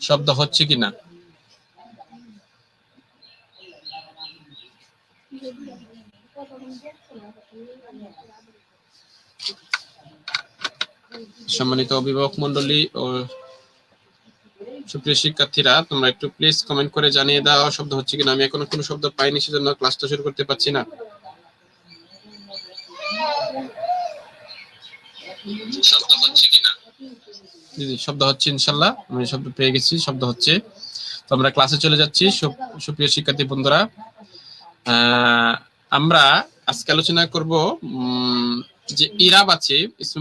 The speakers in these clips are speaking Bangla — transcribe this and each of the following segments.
শব্দ হচ্ছে কিনা? সম্মানিত অভিভাবক মন্ডলী ও সুপ্রিয় শিক্ষার্থীরা, তোমরা একটু প্লিজ কমেন্ট করে জানিয়ে দাও, শব্দ হচ্ছে কিনা? আমি এখনও কোনো শব্দ পাইনি, সেজন্য ক্লাসটা শুরু করতে পারছি না। শব্দ হচ্ছে ইনশাল্লাহ। আমি শব্দ পেয়ে গেছি, শব্দ হচ্ছে। তো আমরা ক্লাসে চলে যাচ্ছি সুপ্রিয় শিক্ষার্থী বন্ধুরা। আমরা আজকে আলোচনা করব যে ইরাব আছে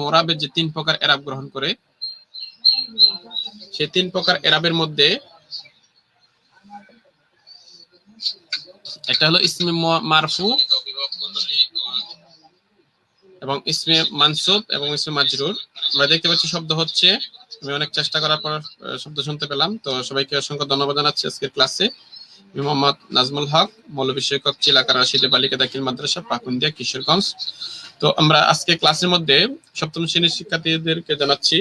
মোরাবের যে তিন প্রকার এরাব গ্রহণ করে সেই তিন প্রকার এরাবের মধ্যে একটা হলো মারফু এবং ইসমে মানসুব এবং ইসমে মাজরুর। আমরা দেখতে পাচ্ছি শব্দ হচ্ছে। আমি অনেক চেষ্টা করার পর শব্দ শুনতে পেলাম। তো সবাইকে অসংখ্য ধন্যবাদ জানাচ্ছি আজকের ক্লাসে। মোহাম্মদ নাজমুল হক মৌলবী শিক্ষক, চিলাকার রাশিদে বালিকা দাখিল মাদ্রাসা, পাকুন্দিয়া, কিশোরগঞ্জ। তো আমরা আজকে ক্লাসের মধ্যে সপ্তম শ্রেণির শিক্ষার্থীদেরকে জানাচ্ছি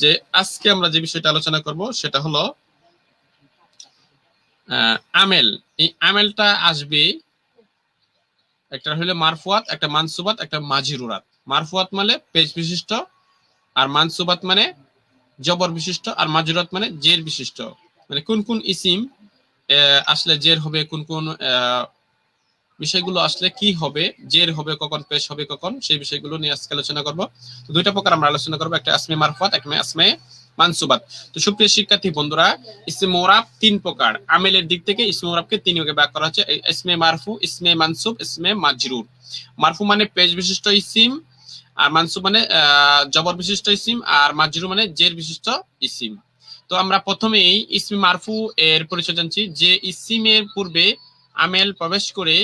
যে আজকে আমরা যে বিষয়টা আলোচনা করব, সেটা হলো আমেল। এই আমেলটা আসবে একটা হলো মারফুয়াত, একটা মানসুবাত, একটা মাজিরুরাত। মারফুয়াত মানে পেজ বিশিষ্ট আর মানসুবাত মানে জবর বিশিষ্ট আর মাজুরাত মানে জের বিশিষ্ট। মানে কোন কোন ইসিম আসলে জের হবে, কোন কোন বিষয়গুলো আসলে কি হবে, জের হবে কখন, পেশ হবে কখন, সেই বিষয়গুলো নিয়ে আজকে আলোচনা করব। দুইটা প্রকার আমরা আলোচনা করব, একটা আসমে মারফত একটা আসমে মানসুবাত। তো সুপ্রিয় শিক্ষার্থী বন্ধুরা, ইসমে মোরাব তিন প্রকার। আমেলের দিক থেকে ইসমে মোরাবকে তিন ভাগে ভাগ করা হচ্ছে। ইসমে মারফু, ইসমে মানসুব, ইসমে মাজরুর। মারফু মানে পেশ বিশিষ্ট ইসিম, আর মানসুব মানে জবর বিশিষ্ট ইসিম, আর মাজরুর মানে জের বিশিষ্ট ইসিম। তো আমরা প্রথমেই ইসমি মারফু এর পরিচয় জানছি। যে ইসিমের পূর্বে আমেল প্রবেশ করে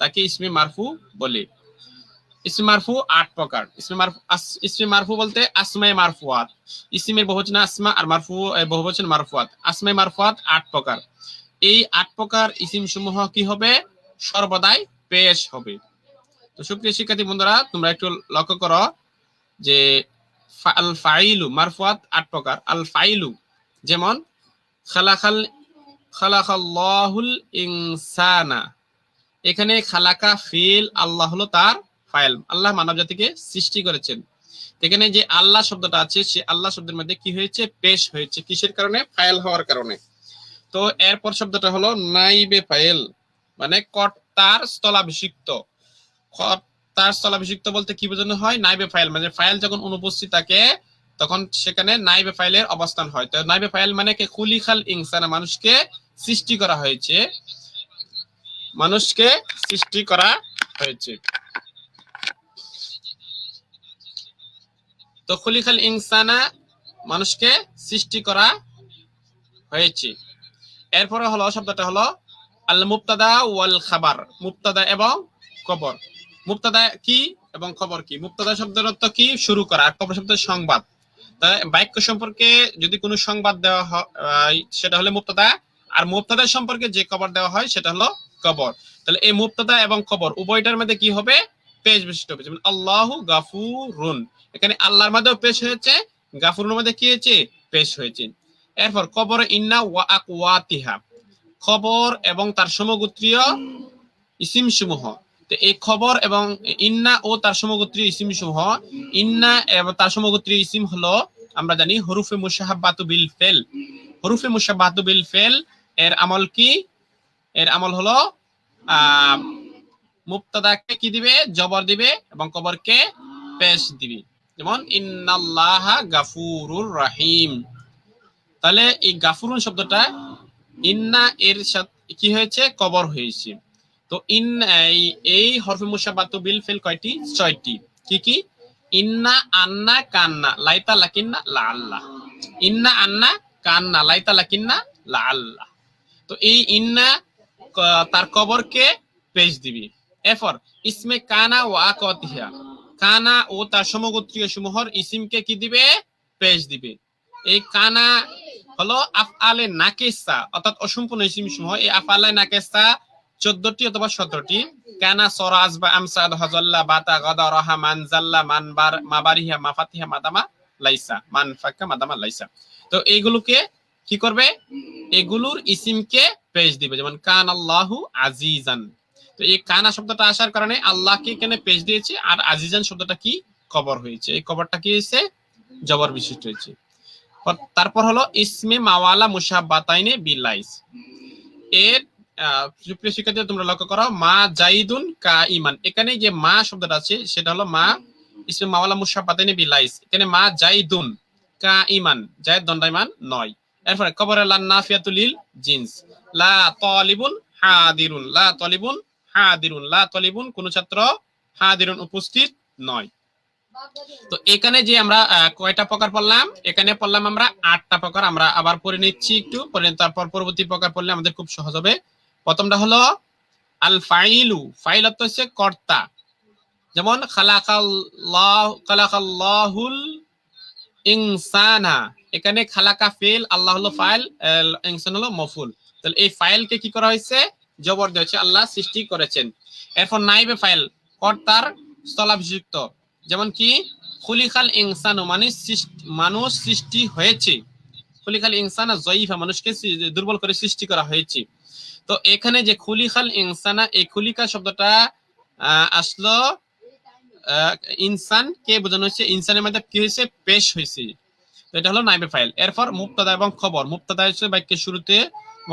তাকে ইসমি মারফু বলে। ইসমি মারফু আট প্রকার। ইসমি মারফু ইসমি মারফু বলতে আসমায়ে মারফুয়াত। ইসিমের বহুবচন আসমা আর মারফু বহুবচন মারফুয়াত। আসমায়ে মারফুয়াত আট প্রকার। এই আট প্রকার ইসিম সমূহ কি হবে? সর্বদাই পেশ হবে। তো সুপ্রিয় শিক্ষার্থী বন্ধুরা, তোমরা একটু লক্ষ্য করো যে আল ফাইলু মারফুয়াত আট প্রকার। আল ফাইলু যেমন, খালাখাল খালাকাল্লাহুল ইনসানা। এখানে খালাকা ফিল আল্লাহ হলো তার ফাইল, আল্লাহ মানব জাতিকে সৃষ্টি করেছেন। এখানে যে আল্লাহ শব্দটা আছে, সে আল্লাহ শব্দের মধ্যে কি হয়েছে? পেশ হয়েছে। কিসের কারণে? ফাইল হওয়ার কারণে। তো এরপর শব্দটা হলো নাইবে ফাইল মানে কর্তার স্থলাভিষিক্ত। কর্তার স্থলাভিষিক্ত বলতে কি বোঝানো হয়? নাইবে ফাইল মানে ফাইল যখন অনুপস্থিত থাকে, তখন সেখানে নাইবে ফাইলের অবস্থান হয়। তো নাইবে ফাইল মানে কি? কুলিখাল ইনসানা, মানুষকে সৃষ্টি করা হয়েছে। মানুষকে সৃষ্টি করা হয়েছে। তো খুলিখাল ইনসানা মানুষকে সৃষ্টি করা হয়েছে। এরপরে হলো, শব্দটা হলো আল মুক্তাদা ওয়াল খাবার মুক্তাদা এবং খবর মুক্তাদা কি এবং খবর কি? মুক্তাদা শব্দের অর্থ কি? শুরু করা। আর খবর শব্দের সংবাদ। বাক্য সম্পর্কে যদি কোনো সংবাদ দেওয়া হয় সেটা হলো মুক্তাদা আর মুক্তাদা সম্পর্কে যে খবর দেওয়া হয়, সেটা হলো খবর তাহলে এই মুক্তাদা এবং খবর উভয়টার মধ্যে কি হবে? পেজ বিশিষ্ট হবে। যেমন, আল্লাহ গাফুরুন। এখানে আল্লাহর মধ্যেও পেশ হয়েছে, গাফুরের মধ্যে কি হয়েছে? পেশ হয়েছে। এরপর কবর ইন্না ওয়া আকওয়াতিহা, খবর এবং তার সমগোত্রীয় ইসিম সমূহ তো এই খবর এবং ইন্না ও তার সমগোত্রীয় ইসিম সমূহ ইন্না এবং তার সমগোত্রীয় ইসিম হলো, আমরা জানি হরুফে মুশাহাবাতু বিল ফেল। হরুফে মুশাহাবাতু বিল ফেল, এর আমল কি? এর আমল হলো মুক্তাদাকে কি দিবে? জবর দিবে এবং কবরকে পেশ দিবে। যেমন, ইন্নাল্লাহা গাফুরুর রাহিম। তাহলে এই গাফুরুন শব্দটা ইন্না এর সাথে, কি হয়েছে? কবর হয়েছে। তো ইন, এই হরফে মুসাবাতু বিল ফিল কয়টি? ছয়টি। কি কি? ইন্না আন্না কান্না লাইতা লাকিন্না লা আল্লাহ ইন্না আন্না কান্না লাইতা লাকিন্না লা আল্লাহ তো এই ইন্না তার কবরকে পেশ দিবি। এরপর, ইসমে কানা ও আকতিহা কানা ও তার সমগোত্রীয় সমূহর ইসিমকে কি দিবে? পেশ দিবে। এই কানা হলো আফআলে নাকেসা, অর্থাৎ অসম্পূর্ণ ইসিম সমূহ। এই আফআলে নাকেসা চোদ্দটি অথবা সতেরোটি। কানা সরাজ বা আমসাদ হজল্লা বাতা গদা রহা মানজাল্লা মানবার মাবারিহা মাফাতিহা মাদামা লাইসা। মান ফাক্কা মাদামা লাইসা। তো এইগুলোকে কি করবে? এগুলোর ইসিমকে পেশ দিবে। যেমন কান আল্লাহু আজিজান। তো এই কানা শব্দটা আসার কারণে আল্লাহকে এখানে পেশ দিয়েছে, আর আজিজান শব্দটা কি? কবর হয়েছে। এই কবরটা কি হয়েছে? জবর বিশিষ্ট হয়েছে। তারপর হলো, ইসমে মাওয়ালা মুসাব্বাতাইনে বিলাইস এর সুপ্রিয় শিক্ষার্থী তোমরা লক্ষ্য করো, মা জাইদুন কা ইমান এখানে যে মা শব্দটা আছে, সেটা হলো মা ইসমে মাওয়ালা মুসাব্বাতাইনে বিলাইস এখানে মা জাইদুন কা ইমান জায়দ দণ্ডাইমান নয়। এরপরে, কবরে লা নাফিয়াতুলিল জিন্স। লা তালিবুন হাদিরুন। লা তালিবুন হাদিরুন, লা তালিবুন, কোন ছাত্র হাদিরুন উপস্থিত নয়। তো এখানে যে আমরা কয়টা প্রকার পড়লাম? এখানে পড়লাম আমরা আটটা প্রকার, আমরা আবার পড়ে নিচ্ছি একটু পরে তারপর পরবর্তী প্রকার পড়লে আমাদের খুব সহজ হবে। প্রথমটা হলো, আল ফাইলু, ফাইল অর্থ হচ্ছে কর্তা। যেমন ইনসানা। এখানে খালাকা ফেল, আল্লাহ হলো ফাইল ইনসান হলো মফুল। তাহলে এই ফাইলকে কি করা হয়েছে? জবর দেওয়া আল্লাহ সৃষ্টি করেছেন। এরপর নাইবে ফাইল, কর্তার স্থলাভিষিক্ত। যেমন কি, খুলিখাল ইনসান, মানুষ মানুষ সৃষ্টি হয়েছে। খুলিখাল ইনসান জয়ীফা, মানুষকে দুর্বল করে সৃষ্টি করা হয়েছে। তো এখানে যে খুলিখাল ইনসানা, এই খুলিকা শব্দটা আসলো ইনসান, কে বোঝানো হয়েছে? ইনসানের মধ্যে কি হয়েছে? পেশ হয়েছে। তো এটা হলো নাইবে ফাইল। এরপর মুক্তাদা এবং খবর। মুক্তাদা হচ্ছে বাক্যের শুরুতে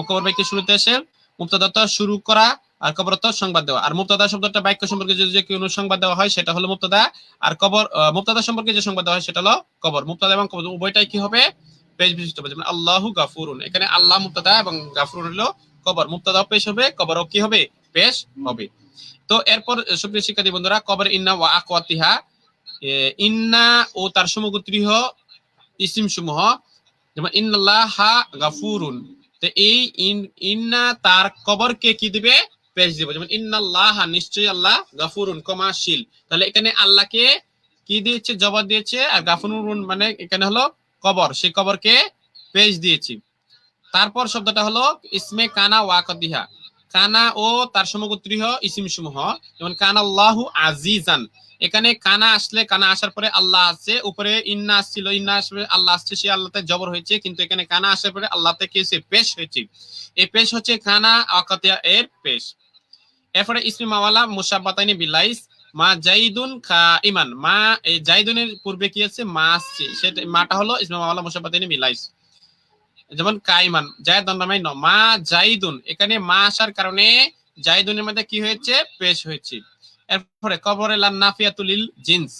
খবর বাক্যের শুরুতে এসে মুক্তাদা তো শুরু করা আর খবর তো সংবাদ দেওয়া। আর মুক্তাদা শব্দটা বাক্য সম্পর্কে যদি কোনো সংবাদ দেওয়া হয়, সেটা হলো মুক্তাদা আর কবর মুক্তাদা সম্পর্কে যে সংবাদ দেওয়া হয়, সেটা হলো কবর। মুক্তাদা এবং কবর উভয়টাই কি হবে? পেশ বিশিষ্ট হবে। যেমন আল্লাহু গাফুরুন। এখানে আল্লাহ মুক্তাদা এবং গাফুরুন হলো কবর। মুক্তাদাও পেশ হবে, কবরও কি হবে? পেশ হবে। তো এরপর সুপ্রিয় শিক্ষার্থী বন্ধুরা, কবর ইন্না ওয়া আকওয়াতিহা। ইন্না ও তার সমগোত্রীয় ইসিম সমূহ যেমন ইন্নাল্লাহা গাফুরুন। তো এই ইন্না তার কবরকে কি দিবে? পেশ দিবে। যেমন, ইন্নাল্লাহ, নিশ্চয়ই আল্লাহ গাফুরুন, কমাশীল। তাহলে এখানে আল্লাহকে কি দিয়েছে? জবাব দিয়েছে, আর গাফুরুন মানে এখানে হলো কবর। সেই কবরকে পেশ দিয়েছি। তারপর শব্দটা হলো ইসমে কানা ওয়াকদিহা কানা ও তার সমগোত্রীয় ইসিম সমূহ যেমন, কানাল্লাহু আজিজান। এখানে কানা আসলে, কানা আসার পরে আল্লাহ আছে, উপরে ইন্না আসছিল, ইন্না আসলে আল্লাহ আসছে, সে আল্লাহতে জবর হয়েছে, কিন্তু এখানে কানা আসার পরে আল্লাহ থেকে সে পেশ হয়েছে। এই পেশ হচ্ছে কানা আকাতিয়া এর পেশ। এরপরে ইসমি মাওয়ালা মুসাব্বাতাইনি বিলাইস মা জাইদুন খা ইমান। মা, এই জাইদুনের পূর্বে কি আছে? মা আসছে। সেটা, মাটা হলো ইসমি মাওয়ালা মুসাব্বাতাইনি বিলাইস যেমন কাইমান জায়দ দণ্ডামাই ন। মা জাইদুন, এখানে মা আসার কারণে জাইদুনের মধ্যে কি হয়েছে? পেশ হয়েছে। এরপরে কবরে লা নাফিয়াতুলিল জিন্স।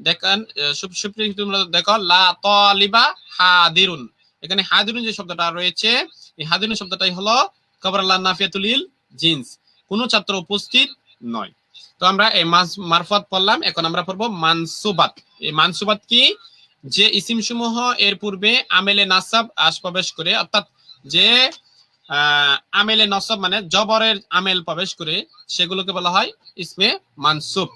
দেখেন আহ, সুপ- সুপ্রিয় তোমরা দেখো লা তালিবা হাদিরুন। এখানে হাদিরুন যে শব্দটা রয়েছে এই হাদিরুন শব্দটাই হলো কবর লা নাফিয়াতুলিল জিন্স। কোন ছাত্র উপস্থিত নয়। তো আমরা এই মারফত পড়লাম এখন আমরা পড়ব মানসুবাত। এই মানসুবাত কি? যে ইসিম সমূহ এর পূর্বে আমেলে নাসাব আস প্রবেশ করে অর্থাৎ যে আমেলে নসব মানে জবরের আমেল প্রবেশ করে, সেগুলোকে বলা হয় ইসমে মানসুব।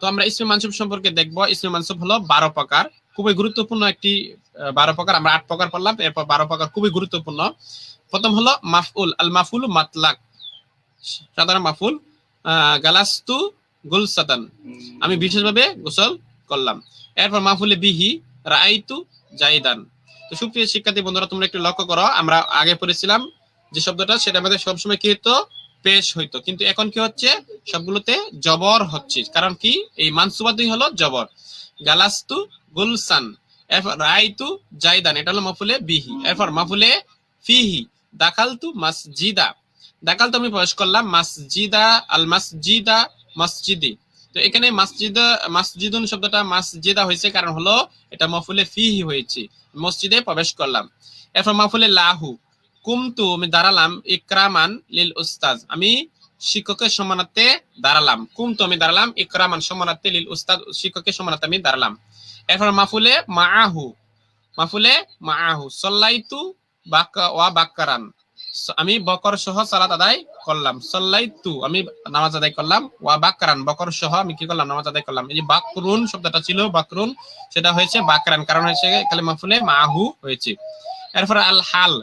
তো আমরা ইসমে মানসুব সম্পর্কে দেখব। ইসমে মানসুব হলো বারো প্রকার, খুবই গুরুত্বপূর্ণ একটি বারো প্রকার। আমরা আট প্রকার পড়লাম, এরপর বারো প্রকার খুবই গুরুত্বপূর্ণ। প্রথম হলো মাফউল, আল মাফুল মাতলাক। সাধারণ মাফুল গালাস্তু গুলসাতান। আমি বিশেষভাবে গোসল করলাম। এরপর মাহফুলে বিহি রাইতু জাইদান। তো সুপ্রিয় শিক্ষার্থী বন্ধুরা, তোমরা একটু লক্ষ্য করো, আমরা আগে পড়েছিলাম যে শব্দটা, সেটা আমাদের সবসময় কি হতো পেশ হইতো। কিন্তু এখন কি হচ্ছে? সবগুলোতে জবর হচ্ছে। কারণ কি? এই মানসুবাদই হলো জবর। গালাস্তু গুলসান এরপর রাইতু জাইদান এটা হলো মাফুলে বিহি। এরপর মাফুলে ফিহি, দাখালতু মাসজিদা। দাখালতু আমি প্রবেশ করলাম, মাসজিদা, আল মাসজিদা মসজিদি। তো এখানে মসজিদ, মসজিদুন শব্দটা মসজিদা হয়েছে, কারণ হলো এটা মফুলে ফিহি হয়েছে। মসজিদে প্রবেশ করলাম। এরপর মাফুলে লাহু কুমতু, আমি দাঁড়ালাম, ইকরামান লিল উস্তাজ আমি শিক্ষকের সমানার্থে দাঁড়ালাম। কুমতু, আমি দাঁড়ালাম, ইকরামান সমানার্থে লিল উস্তাদ, শিক্ষকের সমানার্থে আমি দাঁড়ালাম। এরপর মাফুলে মাআহু মাফুলে মাআহু, সল্লাইতু বাক্কা ওয়া বাক্কারান। আমি বকর সহ সালাত আদায় করলাম। সল্লাইতু, আমি নামাজ আদায় করলাম। ওয়া বাকরান বকর সহ আমি কি করলাম? নামাজ আদায় করলাম। এই যে বাকরুন শব্দটা ছিল, বাকরুন, সেটা হয়েছে বাকরান কারণ হয়েছে এখানে মাফুলে মাহু হয়েছে। এরপর আল হাল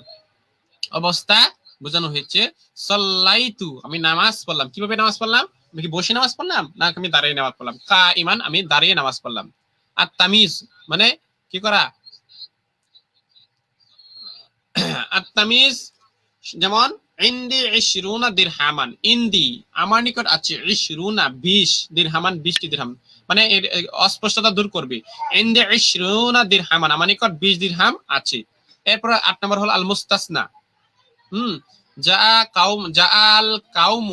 অবস্থা বোঝানো হয়েছে। সল্লাইতু, আমি নামাজ পড়লাম। কীভাবে নামাজ পড়লাম? আমি কি বসে নামাজ পড়লাম? না, আমি দাঁড়িয়ে নামাজ পড়লাম। কা ইমান আমি দাঁড়িয়ে নামাজ পড়লাম। আর তামিজ মানে কি করা? আর তামিজ, যেমন, ইন্দি ইশরুনা দিরহামান। ইন্দি, আমার নিকট আছে ইশরুনা বিশ, দিরহামান বিশটি দিরহাম। মানে অস্পষ্টতা দূর করবে। ইন্দি ইশরুনা দিরহামান, আমার নিকট বিশ দিরহাম আছে। এরপর আট নম্বর হল আল মুস্তাসনা হুম যা কাউম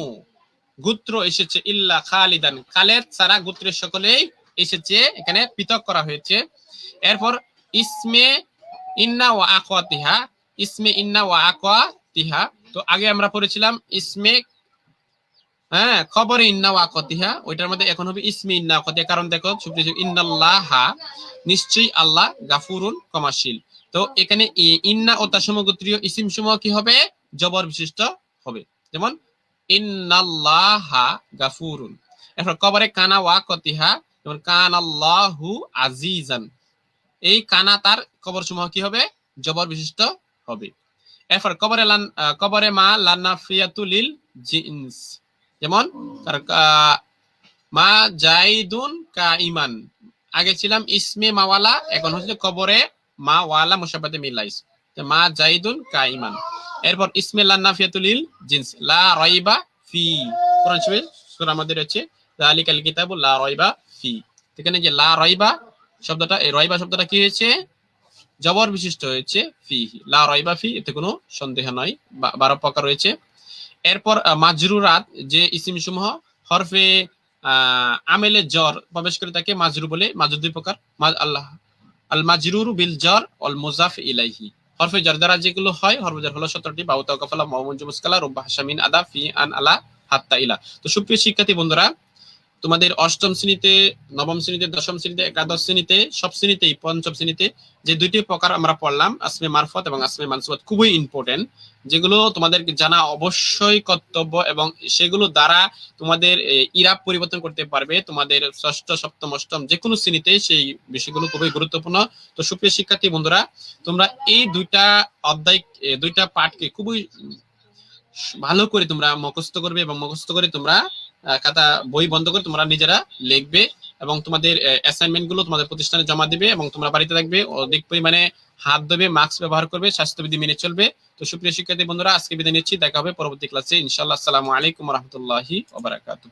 গোত্র এসেছে ইল্লা খালিদান। খালেদ সারা গোত্রের সকলেই এসেছে, এখানে পৃথক করা হয়েছে। এরপর ইসমে ইন্না ওয়া আকাতিহা ইসমে ইন্না ওয়া আকাতিহা তো আগে আমরা পড়েছিলাম ইসমে হ্যাঁ খবরে ইন্না ওয়া আকাতিহা ওইটার মধ্যে এখন হবে ইসমে ইন্না আকাতিহা কারণ দেখো, সুপ্রিয় ইন্নাল্লাহা, নিশ্চয়ই আল্লাহ গাফুরুন কমাশীল তো এখানে ইন্না ও তার সমগোত্রীয় ইসিম সমূহ কি হবে? জবর বিশিষ্ট হবে। যেমন, ইন্নাল্লাহা গাফুরুন। এরপর কবরে কানা ওয়া কতিহা, যেমন কান আল্লাহু আজিজান। এই কানা তার কবর সমূহ কি হবে? জবর বিশিষ্ট হবে। এরপর কবরে লান কবরে মা লান্নাফিয়াতুলিল জিন্স। যেমন মা জাইদুন আগে ছিলাম ইসমে মাওয়ালা, এখন হচ্ছে কবরে মা ওয়ালা মুসাবাতে মিলাইস মা জাইদুন কা ইমান এরপর ইসমে লান্নাফিয়াতুলিল জিন্স। লা রাইবা ফি। কোরআন শরীফ সূরা আমাদের হচ্ছে যালিকাল কিতাবু লা রাইবা ফি। এখানে যে লা রাইবা শব্দটা, এই রাইবা শব্দটা কি হয়েছে? জবর বিশিষ্ট হয়েছে ফি লা রাইবা ফি, এতে কোনো সন্দেহ নয় বারো প্রকার রয়েছে। এরপর মাজরুরাত, যে ইসিম সমূহ হরফে আমেলে জ্বর প্রবেশ করে তাকে মাজরু বলে, মাজরু দুই প্রকার। আল্লাহ আল মাজরুর বিল জর অল মুজাফ ইলাইহি। হরফে জ্বর দ্বারা যেগুলো হয়, হরফে জ্বর হলো সতেরোটি বাউতা কফালা মহমুজ মুসকালা রুব্বা হাসামিন আদা ফি আন আলা হাত্তা ইলা। তো সুপ্রিয় শিক্ষার্থী বন্ধুরা তোমাদের অষ্টম শ্রেণীতে নবম শ্রেণীতে দশম শ্রেণীতে একাদশ শ্রেণীতে সব শ্রেণীতেই পঞ্চম শ্রেণীতে যে দুইটি প্রকার আমরা পড়লাম আসমে মারফত এবং আসমে মানসুবাত খুবই ইম্পর্টেন্ট যেগুলো তোমাদের জানা অবশ্যই কর্তব্য এবং সেগুলো দ্বারা তোমাদের এ, ইরাব পরিবর্তন করতে পারবে। তোমাদের ষষ্ঠ সপ্তম অষ্টম যে কোনো শ্রেণীতে সেই বিষয়গুলো খুবই গুরুত্বপূর্ণ। তো সুপ্রিয় শিক্ষার্থী বন্ধুরা তোমরা এই দুইটা অধ্যায় দুইটা পাঠকে খুবই ভালো করে তোমরা মুখস্থ করবে এবং মুখস্থ করে তোমরা খাতা, বই বন্ধ করে তোমরা নিজেরা লিখবে এবং তোমাদের অ্যাসাইনমেন্টগুলো তোমাদের প্রতিষ্ঠানে জমা দিবে এবং তোমরা বাড়িতে থাকবে। অধিক পরিমাণে হাত ধোবে মাস্ক ব্যবহার করবে, স্বাস্থ্যবিধি মেনে চলবে। তো সুপ্রিয় শিক্ষার্থী বন্ধুরা, আজকে বিদায় নিচ্ছি। দেখা হবে পরবর্তী ক্লাসে ইনশাআল্লাহ, আসসালামু আলাইকুম রহমতুল্লাহি ওবারাকাতুহ